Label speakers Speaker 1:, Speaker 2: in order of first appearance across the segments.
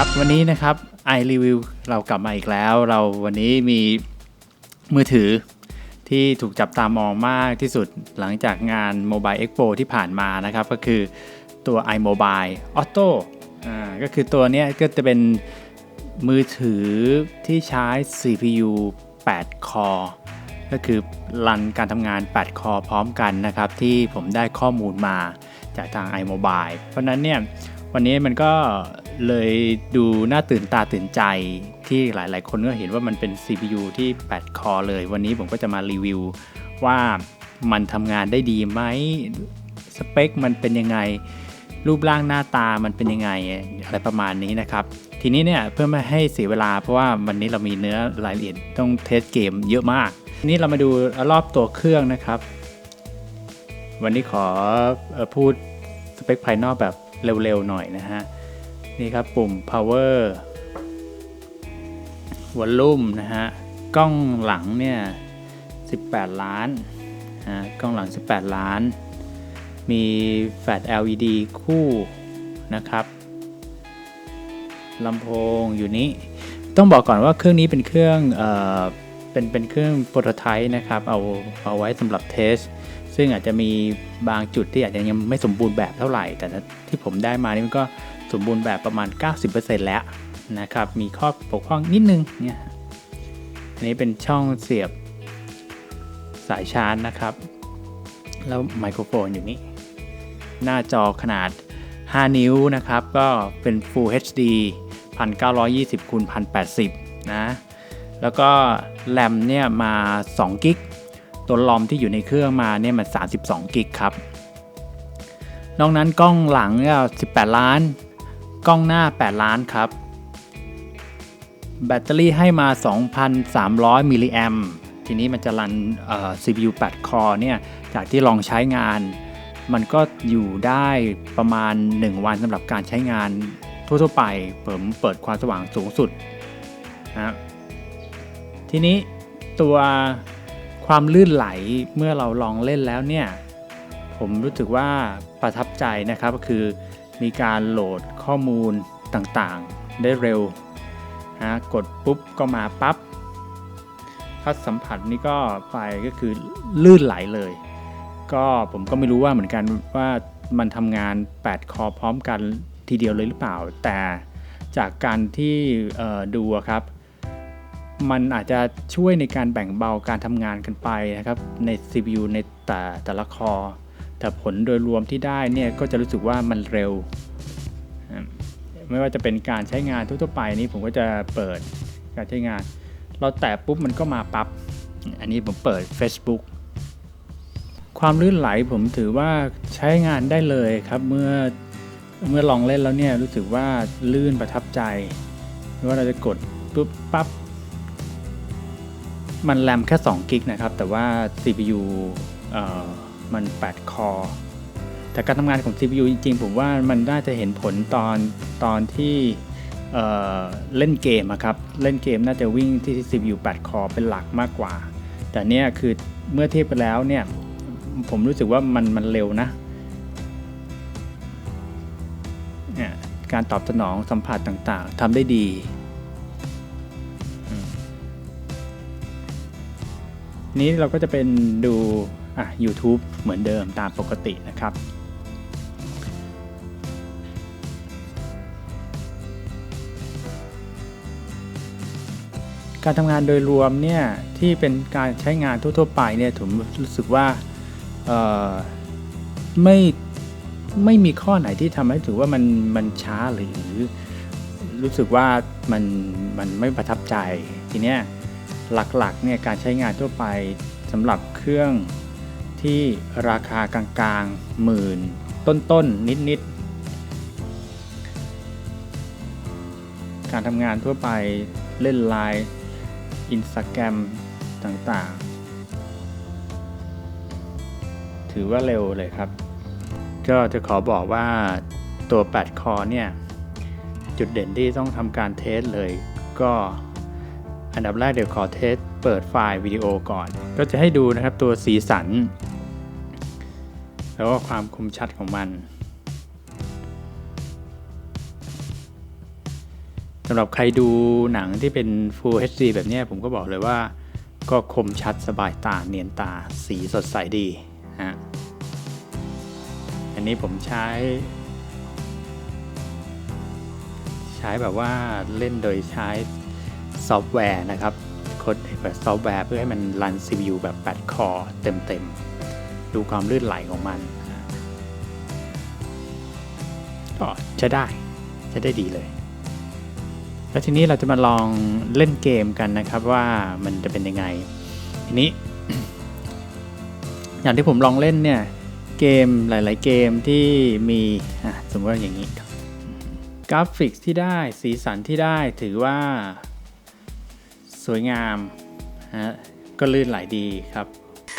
Speaker 1: ครับวันนี้นะครับ i review เรากลับมาอีกแล้ว เราวันนี้มีมือถือที่ถูกจับตามองมากที่สุดหลังจากงาน Mobile Expo ที่ผ่านมานะครับ ก็คือตัว iMobile Auto อ่าก็คือตัวนี้ก็จะเป็นมือถือที่ใช้ CPU 8 core ก็คือรันการทำงาน 8 คอพร้อมกันนะครับ ที่ผมได้ข้อมูลมาจากทาง iMobile เพราะนั้นเนี่ยวันนี้มันก็ เลยดูน่าตื่นตาตื่นใจที่หลาย ๆ คนก็เห็นว่ามันเป็น CPU ที่ 8 คอเลย วันนี้ผมก็จะมารีวิวว่ามันทำงานได้ดีไหมสเปคมันเป็นยังไง รูปร่างหน้าตามันเป็นยังไงอะไรประมาณนี้นะครับ ทีนี้เนี่ยเพื่อไม่ให้เสียเวลาเพราะว่าวันนี้เรามีเนื้อรายละเอียดต้องเทสเกมเยอะมากทีนี้เรามาดูรอบตัวเครื่องนะครับ วันนี้ขอเออพูดสเปคภายนอกแบบเร็ว ๆ หน่อยนะฮะ นี่ครับปุ่ม power volume นะฮะ กล้องหลังเนี่ย 18 ล้านฮะกล้องหลัง 18 ล้าน มีแฟลช LED คู่นะครับลำโพงอยู่นี้ ต้องบอกก่อนว่าเครื่องนี้เป็นเครื่องเอ่อเป็นเป็นเครื่องโปรโตไทป์นะครับ เอาเอาไว้สำหรับเทส ซึ่งอาจจะมีบางจุดที่อาจจะยังไม่สมบูรณ์แบบเท่าไหร่ แต่ที่ผมได้มานี่มันก็ มบูรณ์แบบประมาณ 90%แล้วนะครับ มีข้อปกพร่องนิดนึงเนี่ยอันนี้เป็นช่องเสียบสายชาร์จนะครับ แล้วไมโครโฟนอยู่นี่ หน้าจอขนาด 5 นิ้วนะครับ ก็เป็น Full HD 1920คูณ1080 นะ แล้วก็แรมเนี่ยมา2กิก ตัวลอมที่อยู่ในเครื่องมาเนี่ยมัน32กิกครับ นอกนั้นกล้องหลังเนี่ย18 ล้าน กล้องหน้า 8 ล้านครับ แบตเตอรี่ให้มา 2,300 มิลลิแอมทีนี้มันจะรัน CPU 8 core เนี่ย จากที่ลองใช้งาน มันก็อยู่ได้ประมาณ 1 วันสำหรับการใช้งานทั่วๆไปผมเปิดความสว่างสูงสุดนะทีนี้ตัวความลื่นไหลเมื่อเราลองเล่นแล้วเนี่ย ผมรู้สึกว่าประทับใจนะครับก็คือมีการโหลด ข้อมูลต่างๆ ได้เร็วนะกดปุ๊บก็มาปับ๊บถ้าสัมผัสนี่ก็ไปก็คือลื่นไหลเลย ก็ผมก็ไม่รู้ว่าเหมือนกันว่ามันทำงาน 8 คอพร้อมกันทีเดียวเลยหรือเปล่า แต่จากการที่ดูครับ มันอาจจะช่วยในการแบ่งเบาการทำงานกันไปนะครับใน CPU ในแต่แต่ละคอ แต่ผลโดยรวมที่ได้เนี่ยก็จะรู้สึกว่ามันเร็ว ไม่ว่าจะเป็นการใช้งานทั่วๆไปนี้ผมก็จะเปิดการใช้งาน เราแตะปุ๊บมันก็มาปับ๊บอันนี้ผมเปิด Facebook ความลื่นไหลผมถือว่าใช้งานได้เลยครับเมื่อเมื่อลองเล่นแล้วเนี่ยรู้สึกว่าลื่นประทับใจไม่ว่าเราจะกดปุ๊บปับ๊บมันแรมแค่ 2 กิกนะครับ แต่ว่า CPU มัน 8 คอร์ แต่การทำงานของ CPU จริงๆ ผมว่ามันน่าจะเห็นผลตอนตอนที่เเล่นเกมครับ เล่นเกมน่าจะวิ่งที่ CPU 8 คอเป็นหลักมากกว่า แต่เนี่ยคือเมื่อเทียบไปแล้วเนี่ย ผมรู้สึกว่ามันมันเร็วนะเนี่ยการตอบสนองสัมผัสต่างๆทำได้ดีนี้เราก็จะเป็นดูอะ YouTube เหมือนเดิมตามปกตินะครับ การทำงานโดยรวมเนี่ยที่เป็นการใช้งานทั่วๆไปเนี่ยผมรู้สึกว่าไม่ไม่มีข้อไหนที่ทำให้ถือว่ามันมันช้าหรือรู้สึกว่ามันมันไม่ประทับใจทีเนี้ยหลักๆเนี่ยการใช้งานทั่วไปสำหรับเครื่องที่ราคากลางๆหมื่นต้นๆนิดๆการทำงานทั่วไปเล่นไลน์ อินสตาแกรมต่างๆ ถือว่าเร็วเลยครับ ก็จะขอบอกว่าตัว 8 คอเนี่ย จุดเด่นที่ต้องทำการเทสเลยก็อันดับแรกเดี๋ยวขอเทสเปิดไฟล์วิดีโอก่อน ก็จะให้ดูนะครับตัวสีสัน แล้วก็ความคมชัดของมัน สำหรับใครดูหนังที่เป็น Full HD แบบนี้ผมก็บอกเลยว่าก็คมชัดสบายตาเนียนตาสีสดใสดีฮะอันนี้ผมใช้ ใช้แบบว่าเล่นโดยใช้ซอฟต์แวร์นะครับโค้ดแบบซอฟต์แวร์เพื่อให้มันรัน CPU แบบ 8 คอร์เต็มๆ ดูความลื่นไหลของมันก็ใช้ได้ใช้ได้ดีเลย แล้วทีนี้เราจะมาลองเล่นเกมกันนะครับว่ามันจะเป็นยังไง ทีนี้ อย่างที่ผมลองเล่นเนี่ยเกมหลาย ๆ เกมที่มีอะสมมติว่าอย่างนี้ครับกราฟิกที่ได้สีสันที่ได้ถือว่าสวยงามฮะก็ลื่นไหลดีครับ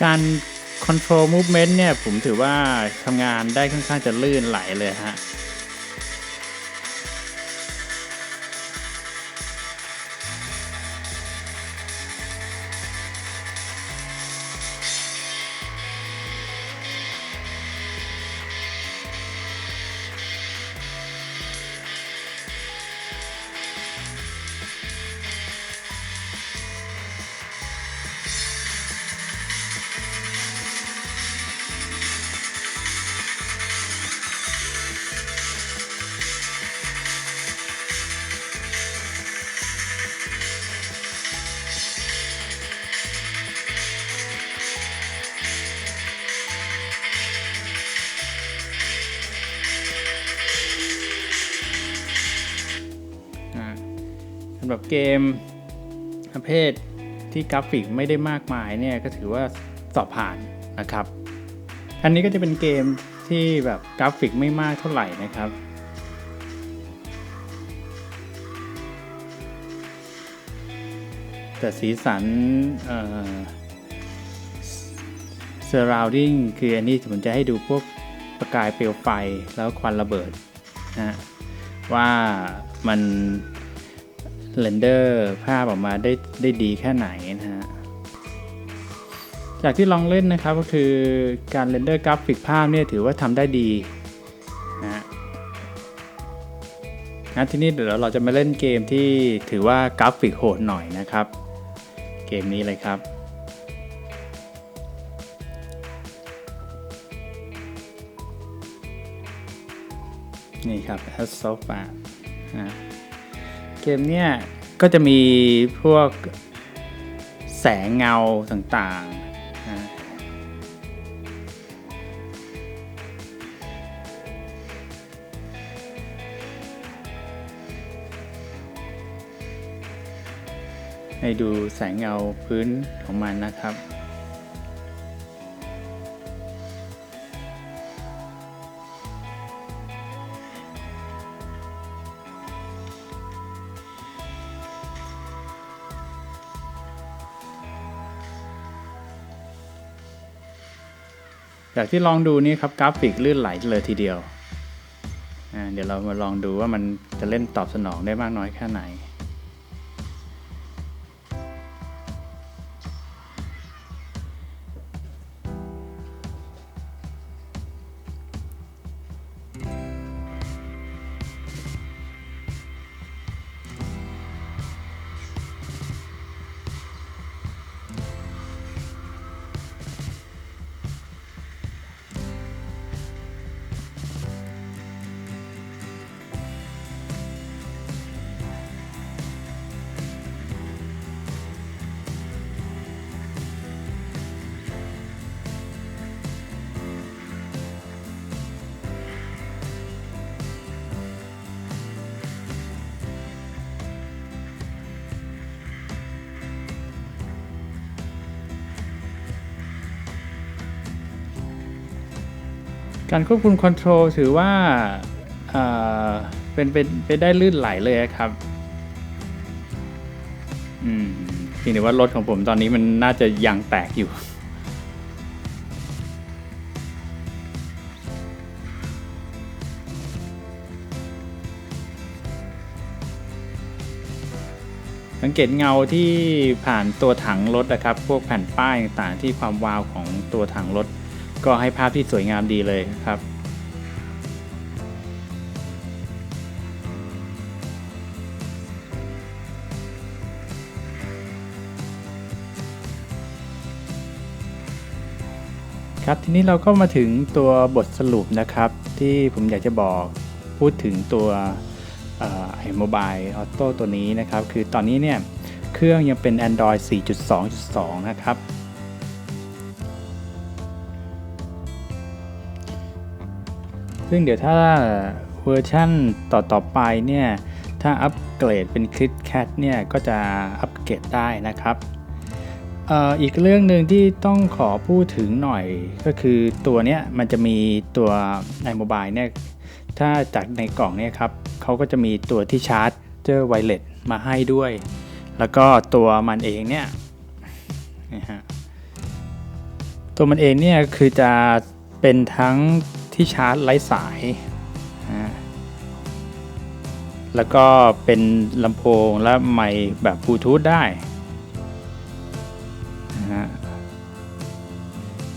Speaker 1: การ control movement เนี่ยผมถือว่าทำงานได้ค่อนข้างจะลื่นไหลเลยฮะ รับเกมประเภทที่กราฟิกไม่ได้มากมายเนี่ยก็ถือว่าสอบผ่านนะครับ อันนี้ก็จะเป็นเกมที่แบบกราฟิกไม่มากเท่าไหร่นะครับ แต่สีสันเอ่อ surrounding คืออันนี้ผมจะให้ดูพวกประกายเปลวไฟแล้วควันระเบิดนะฮะว่ามัน เรนเดอร์ภาพออกมาได้ได้ดีแค่ไหนนะฮะจากที่ลองเล่นนะครับก็คือการเรนเดอร์กราฟิกภาพเนี่ยถือว่าทำได้ดีนะฮะทีนี้เดี๋ยวเราจะมาเล่นเกมที่ถือว่ากราฟิกโหดหน่อยนะครับ เกมนี้เลยครับนี่ครับ a s s o f a นะ มเนี้ยก็จะมีพวกแสงเงาต่างๆนะให้ดูแสงเงาพื้นของมันนะครับ จากที่ลองดูนี่ครับกราฟิกลื่นไหลเลยทีเดียว เดี๋ยวเรามาลองดูว่ามันจะเล่นตอบสนองได้มากน้อยแค่ไหน การควบคุมคอนโทรลถือว่าเป็นเป็นไปได้ลื่นไหลเลยครับอืมเพียงแต่ว่ารถของผมตอนนี้มันน่าจะยางแตกอยู่ สังเกตเงาที่ผ่านตัวถังรถนะครับ พวกแผ่นป้ายต่างๆที่ความวาวของตัวถังรถ ก็ให้ภาพที่สวยงามดีเลยครับครับทีนี้เราก็มาถึงตัวบทสรุปนะครับ ที่ผมอยากจะบอกพูดถึงตัวไอโมบายออโต้ตัวนี้นะครับ คือตอนนี้เนี่ย เครื่องยังเป็น Android 4.2.2 นะครับ ซึ่งเดี๋ยวถ้าเวอร์ชั่นต่อๆไปเนี่ย ถ้าอัปเกรดเป็น c l i p c a t เนี่ย ก็จะอัปเกรดได้นะครับออีกเรื่องหนึ่งที่ต้องขอพูดถึงหน่อยก็คือตัวเนี้ยมันจะมีตัวในโมบายเนี่ย ถ้าจากในกล่องเนี่ยครับเขาก็จะมีตัวที่ชาร์จเจอไวเลสมาให้ด้วย แล้วก็ตัวมันเองเนี่ยนะฮะตัวมันเองเนี่ยคือจะเป็นทั้ง ที่ชาร์จไร้สาย แล้วก็เป็นลำโพงและไมค์แบบบลูทูธได้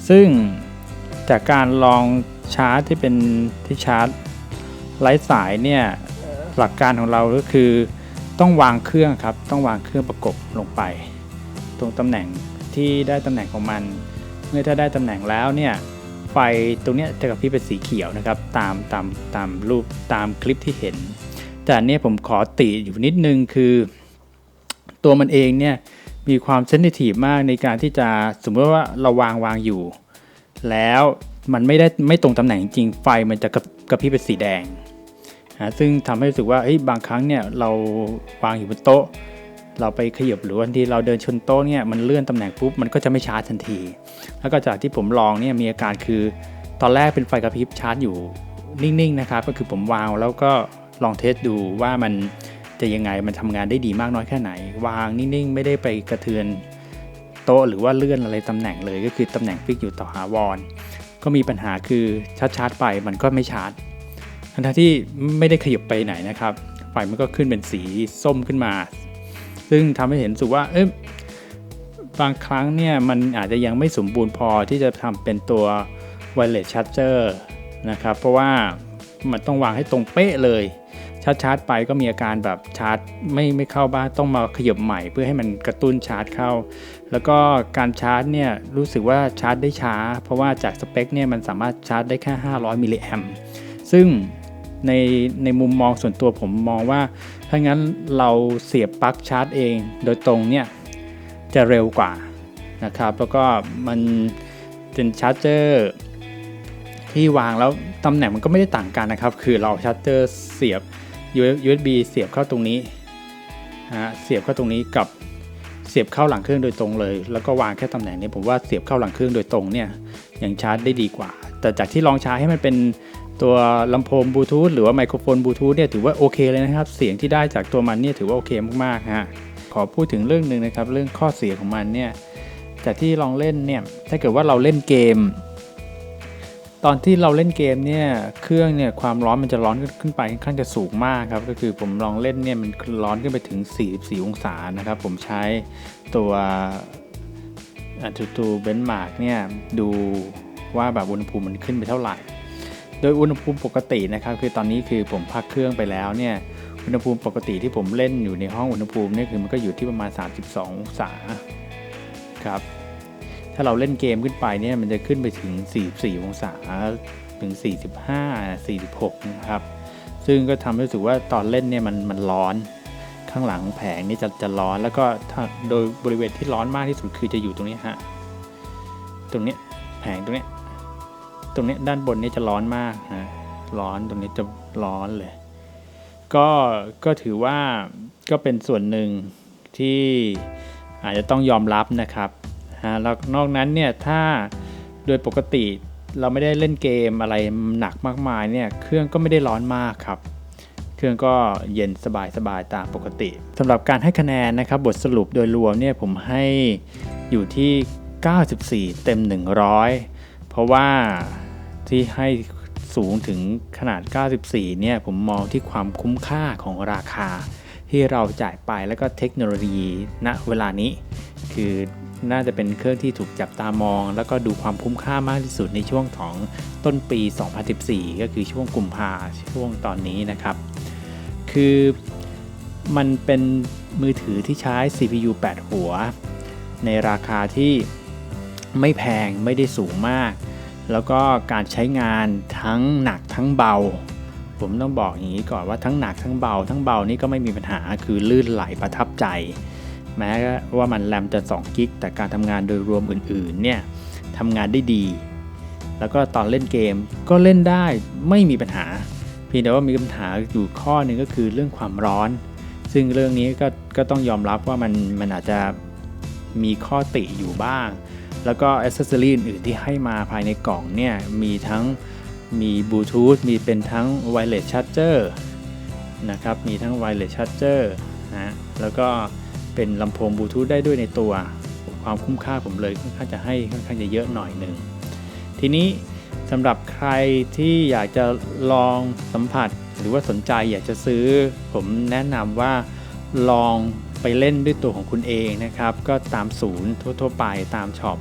Speaker 1: ซึ่งจากการลองชาร์จที่เป็นที่ชาร์จไร้สายเนี่ยหลักการของเราก็คือต้องวางเครื่องครับ ต้องวางเครื่องประกบลงไป ตรงตำแหน่งที่ได้ตำแหน่งของมัน เมื่อถ้าได้ตำแหน่งแล้วเนี่ย ไฟตรงนี้จะกระพริบเป็นสีเขียวนะครับ ตามตามตามรูปตามคลิปที่เห็น แต่อันนี้ผมขอติอยู่นิดนึงคือ ตัวมันเองเนี่ยมีความเซนซิทีฟมากในการที่จะสมมติว่าเราวางวางอยู่ แล้วมันไม่ได้ไม่ตรงตำแหน่งจริงไฟมันจะกระกระพริบเป็นสีแดงนะซึ่งทำให้รู้สึกว่าเฮ้ยบางครั้งเนี่ยเราวางอยู่บนโต๊ะ เราไปขยับหรือวันที่เราเดินชนโต๊ะเนี่ยมันเลื่อนตำแหน่งปุ๊บมันก็จะไม่ชาร์จทันที แล้วก็จากที่ผมลองเนี่ยมีอาการคือตอนแรกเป็นไฟกระพริบชาร์จอยู่นิ่งๆนะครับก็คือผมวางแล้วก็ลองเทสดูว่ามันจะยังไงมันทำงานได้ดีมากน้อยแค่ไหน วางนิ่งๆ ไม่ได้ไปกระเทือนโต๊ะหรือว่าเลื่อนอะไรตำแหน่งเลยก็คือตำแหน่งฟิกอยู่ต่อหาวอนก็มีปัญหาคือชาร์จชาร์จไปมันก็ไม่ชาร์จทั้งที่ไม่ได้ขยับไปไหนนะครับไฟมันก็ขึ้นเป็นสีส้มขึ้นมา ซึ่งทำให้เห็นสุว่าเอ๊ะบางครั้งเนี่ยมันอาจจะยังไม่สมบูรณ์พอที่จะทำเป็นตัว wireless charger นะครับ เพราะว่ามันต้องวางให้ตรงเป๊ะเลยชาร์จชาร์จไปก็มีอาการแบบชาร์จไม่ไม่เข้าบ้านต้องมาขยับใหม่เพื่อให้มันกระตุ้นชาร์จเข้า แล้วก็การชาร์จเนี่ยรู้สึกว่าชาร์จได้ช้า เพราะว่าจากสเปคเนี่ยมันสามารถชาร์จได้แค่ 500มิลลิแอมซึ่งในในมุมมองส่วนตัวผมมองว่า ถ้างั้นเราเสียบปลั๊กชาร์จเอง โดยตรงเนี่ยจะเร็วกว่านะครับแล้วก็มันเป็นชาร์จเจอร์ที่วางแล้วตำแหน่งมันก็ไม่ได้ต่างกันนะครับ คือเราชาร์จเจอร์เสียบ USB เสียบเข้าตรงนี้ฮะเสียบเข้าตรงนี้กับเสียบเข้าหลังเครื่องโดยตรงเลย แล้วก็วางแค่ตำแหน่งนี้ผมว่าเสียบเข้าหลังเครื่องโดยตรงเนี่ยยังชาร์จได้ดีกว่า แต่จากที่ลองใช้ให้มันเป็น ตัวลำโพงบลูทูธหรือว่าไมโครโฟนบลูทูธเนี่ยถือว่าโอเคเลยนะครับ เสียงที่ได้จากตัวมันเนี่ยถือว่าโอเคมากๆฮะขอพูดถึงเรื่องหนึ่งนะครับ เรื่องข้อเสียของมันเนี่ยจากที่ลองเล่นเนี่ยถ้าเกิดว่าเราเล่นเกม ตอนที่เราเล่นเกมเนี่ยเครื่องเนี่ยความร้อนมันจะร้อนขึ้นไปค่อนข้างจะสูงมากครับก็คือผมลองเล่นเนี่ยมันร้อนขึ้นไปถึง 44 องศานะครับ ผมใช้ตัวอัตตูเบนมาร์กเนี่ยดูว่าแบบอุณหภูมิมันขึ้นไปเท่าไหร่ โดยอุณหภูมิปกตินะครับคือตอนนี้คือผมพักเครื่องไปแล้วเนี่ยอุณหภูมิปกติที่ผมเล่นอยู่ในห้องอุณหภูมิเนี่ยคือมันก็อยู่ที่ประมาณ 32องศาครับถ้าเราเล่นเกมขึ้นไปเนี่ยมันจะขึ้นไปถึง 44 องศาถึง 45 46 นะครับ ซึ่งก็ทำให้รู้สึกว่าตอนเล่นเนี่ยมันมันร้อนข้างหลังแผงนี่จะจะร้อนแล้วก็โดยบริเวณที่ร้อนมากที่สุดคือจะอยู่ตรงนี้ฮะตรงนี้แผงตรงนี้ รงนี้ด้านบนนี้จะร้อนมากนะร้อนตรงนี้จะร้อนเลย ก็ก็ถือว่าก็เป็นส่วนหนึ่งที่อาจจะต้องยอมรับนะครับฮะแล้วนอกนั้นเนี่ยถ้าโดยปกติเราไม่ได้เล่นเกมอะไรหนักมากมายเนี่ยเครื่องก็ไม่ได้ร้อนมากครับ เครื่องก็เย็นสบายๆตามปกติสำหรับการให้คะแนนนะครับ บทสรุปโดยรวมเนี่ยผมให้อยู่ที่ 94 เต็ม 100 เพราะว่า ที่ให้สูงถึงขนาด 94 เนี่ย ผมมองที่ความคุ้มค่าของราคา ที่เราจ่ายไปแล้วก็เทคโนโลยีณเวลานี้ คือน่าจะเป็นเครื่องที่ถูกจับตามอง แล้วก็ดูความคุ้มค่ามากที่สุดในช่วงของต้นปี 2014 ก็คือช่วงกุมภาช่วงตอนนี้นะครับ คือมันเป็นมือถือที่ใช้ CPU 8 หัว ในราคาที่ไม่แพงไม่ได้สูงมาก แล้วก็การใช้งานทั้งหนักทั้งเบา ผมต้องบอกอย่างนี้ก่อนว่าทั้งหนักทั้งเบา ทั้งเบานี่ก็ไม่มีปัญหาคือลื่นไหลประทับใจ แม้ว่ามันแรมจะ2กิกแต่การทำงานโดยรวมอื่นๆเนี่ยทำงานได้ดี แล้วก็ตอนเล่นเกมก็เล่นได้ไม่มีปัญหา เพียงแต่ว่ามีปัญหาอยู่ข้อหนึ่งก็คือเรื่องความร้อน ซึ่งเรื่องนี้ก็ก็ต้องยอมรับว่ามันมันอาจจะมีข้อติอยู่บ้าง แล้วก็อ c เซสซอรีอื่นๆที่ให้มาภายในกล่องเนี่ย มีทั้งมีบลูทูธมีเป็นทั้งไวเลสชาร์เจอร์นะครับ มีทั้งไวเลสชาร์เจอร์นะแล้วก็เป็นลำโพงบลูทูธได้ด้วยในตัว ความคุ้มค่าผมเลยค่อนข้างจะให้ค่อนข้างจะเยอะหน่อยหนึ่ง ทีนี้สำหรับใครที่อยากจะลองสัมผัส หรือว่าสนใจอยากจะซื้อ ผมแนะนำว่าลอง ไปเล่นด้วยตัวของคุณเองนะครับก็ตามศูนย์ทั่วๆไปตามช็อป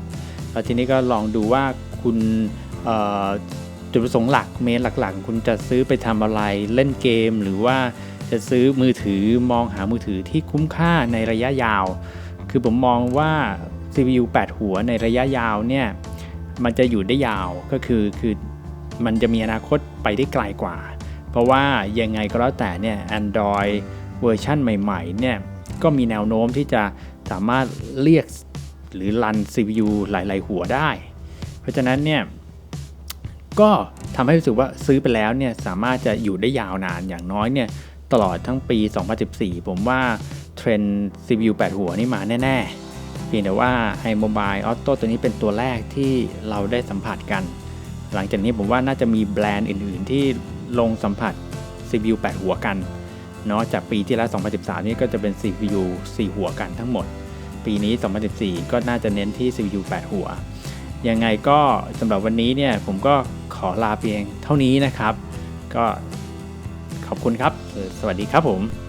Speaker 1: แล้วทีนี้ก็ลองดูว่าคุณจุดประสงค์หลักเมนหลักๆ คุณจะซื้อไปทำอะไรเล่นเกม หรือว่าจะซื้อมือถือมองหามือถือที่คุ้มค่าในระยะยาว คือผมมองว่า CPU 8 หัวในระยะยาวเนี่ยมันจะอยู่ได้ยาวก็คือคือมันจะมีอนาคตไปได้ไกลกว่า เพราะว่ายังไงก็แล้วแต่เนี่ย Android เวอร์ชันใหม่ๆเนี่ย ก็มีแนวโน้มที่จะสามารถเรียกหรือรัน CPU หลาย ๆ หัวได้ เพราะฉะนั้นเนี่ยก็ทำให้รู้สึกว่าซื้อไปแล้วเนี่ยสามารถจะอยู่ได้ยาวนานอย่างน้อยเนี่ยตลอดทั้งปี 2014 ผมว่าเทรนด์ CPU 8 หัวนี่มาแน่ ๆ เพียงแต่ว่า iMobile Auto ตัวนี้เป็นตัวแรกที่เราได้สัมผัสกัน หลังจากนี้ผมว่าน่าจะมีแบรนด์อื่น ๆ ที่ลงสัมผัส CPU 8 หัวกัน เนาะจากปีที่แล้ว 2013 นี่ก็จะเป็น CPU 4 หัวกันทั้งหมด ปีนี้ 2014 ก็น่าจะเน้นที่ CPU 8 หัว ยังไงก็สำหรับวันนี้เนี่ยผมก็ขอลาเพียงเท่านี้นะครับ ก็ขอบคุณครับ สวัสดีครับผม